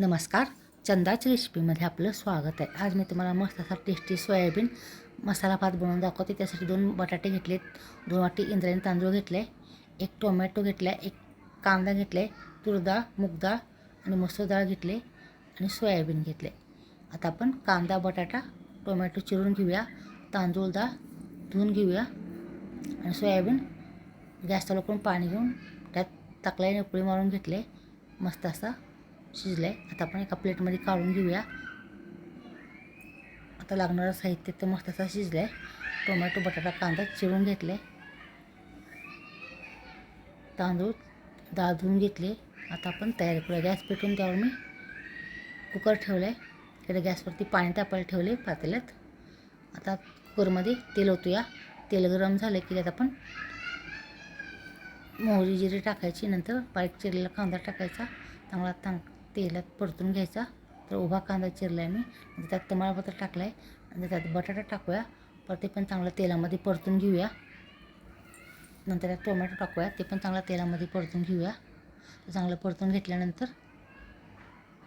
नमस्कार. चंदाच्या रेसिपीमध्ये आपलं स्वागत आहे. आज मी तुम्हाला मस्त असा टेस्टी सोयाबीन मसाला भात बनवून दाखवते. त्यासाठी दोन बटाटे घेतले दोन वाटी इंद्रायणी तांदूळ घेतले एक टोमॅटो घेतला एक कांदा घेतला तुरडाळ मुगडाळ आणि मसूर डाळ घेतले आणि सोयाबीन घेतले. आता आपण कांदा बटाटा टोमॅटो चिरून घेऊया तांदूळ डाळ धुवून घेऊया आणि सोयाबीन गॅस चालू करून पाणी घेऊन त्यात तकल्याने उकळी मारून घेतले. मस्त असा शिजलं आहे आता आपण एका प्लेटमध्ये काढून घेऊया. आता लागणारं साहित्य तर मस्त असा शिजलं आहे टोमॅटो बटाटा कांदा चिरून घेतले. तांदूळ डाळ धुवून घेतले. आता आपण तयारी करूया. गॅस पेटून त्यावर मी कुकर ठेवलं आहे इकडे गॅसवरती पाणी तापायला ठेवले पातेल्यात. आता कुकरमध्ये तेल ओतूया. तेल गरम झालं की त्यात आपण मोहरी जिरे टाकायची. नंतर बारीक चिरलेला कांदा टाकायचा. चांगला तांग तेलात परतून घ्यायचा. तर उभा कांदा चिरला आहे मी त्यात तमाळपत्र टाकलं आहे नंतर त्यात बटाटा टाकूया. परत ते पण चांगलं तेलामध्ये परतून घेऊया. नंतर त्यात टोमॅटो टाकूया. ते पण चांगलं तेलामध्ये परतून घेऊया. ते चांगलं परतून घेतल्यानंतर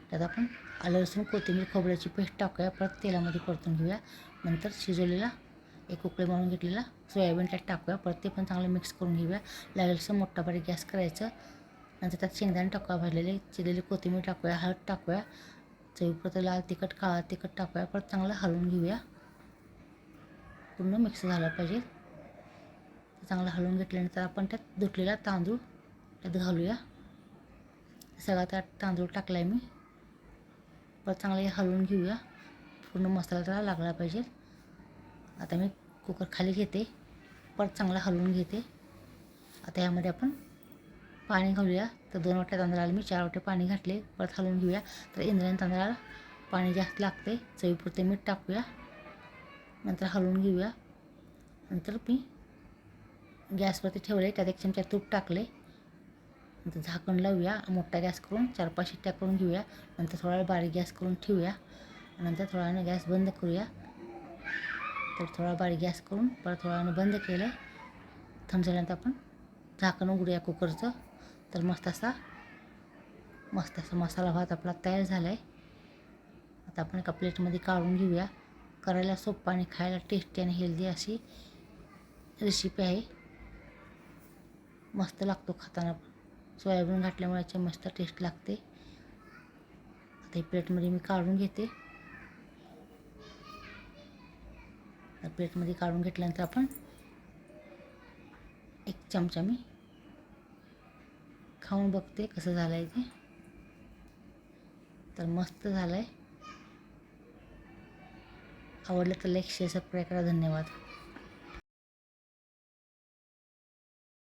त्यात आपण आलं लसूण कोथिंबीर खोबऱ्याची पेस्ट टाकूया. परत तेलामध्ये परतून घेऊया. नंतर शिजवलेला एक उकळी मारून घेतलेला सोयाबीन त्यात टाकूया. परत ते पण चांगलं मिक्स करून घेऊया. लागेल मोठा बारीक गॅस करायचं. नंतर त्यात शेंगदाणे टाकूया भाजलेले चिरलेली कोथिंबीर टाकूया हळद टाकूया चवीपुरतं लाल तिखट काळा तिखट टाकूया परत चांगलं हलवून घेऊया. पूर्ण मिक्स झाला पाहिजे. चांगलं हलवून घेतल्यानंतर आपण त्यात धुतलेला तांदूळ त्यात घालूया. सगळा त्यात तांदूळ टाकला आहे मी. परत चांगलं हे हलवून घेऊया. पूर्ण मसाला त्याला लागला पाहिजे. आता मी कुकर खाली घेते. परत चांगला हलवून घेते. आता यामध्ये आपण पाणी घालूया. तर दोन वाट्या तांदळाला मी चार वाटे पाणी घातले. परत हलवून घेऊया. तर इंद्रायणी तांदळाला पाणी जास्त लागते. चवीपुरते मीठ टाकूया. नंतर हलवून घेऊया. नंतर मी गॅसवरती ठेवले. त्यात एक चमचा तूप टाकले. नंतर झाकण लावूया. मोठा गॅस करून चार पाच शिट्ट्या करून घेऊया. नंतर थोडा वेळ बारीक गॅस करून ठेवूया. नंतर थोडा वेळाने गॅस बंद करूया. तर थोडा बारीक गॅस करून परत थोडा वेळाने बंद केलं. थंड झाल्यानंतर आपण झाकण उघडूया कुकरचं. तर मस्त असा. मस्त असा मसाला भात आपला तयार झाला आहे आता आपण एका प्लेटमध्ये काढून घेऊया. करायला सोपं आणि खायला टेस्टी आणि हेल्दी अशी रेसिपी आहे. मस्त लागतो खाताना. सोयाबीन घातल्यामुळे याची मस्त टेस्ट लागते. आता ही प्लेटमध्ये मी काढून घेते. प्लेटमध्ये काढून घेतल्यानंतर आपण एक चमचा मी खाऊन बघते कसं झालं आहे ते. तर मस्त झालं आहे आवडलं तर लाईक शेअर सबस्क्राईब करा. धन्यवाद.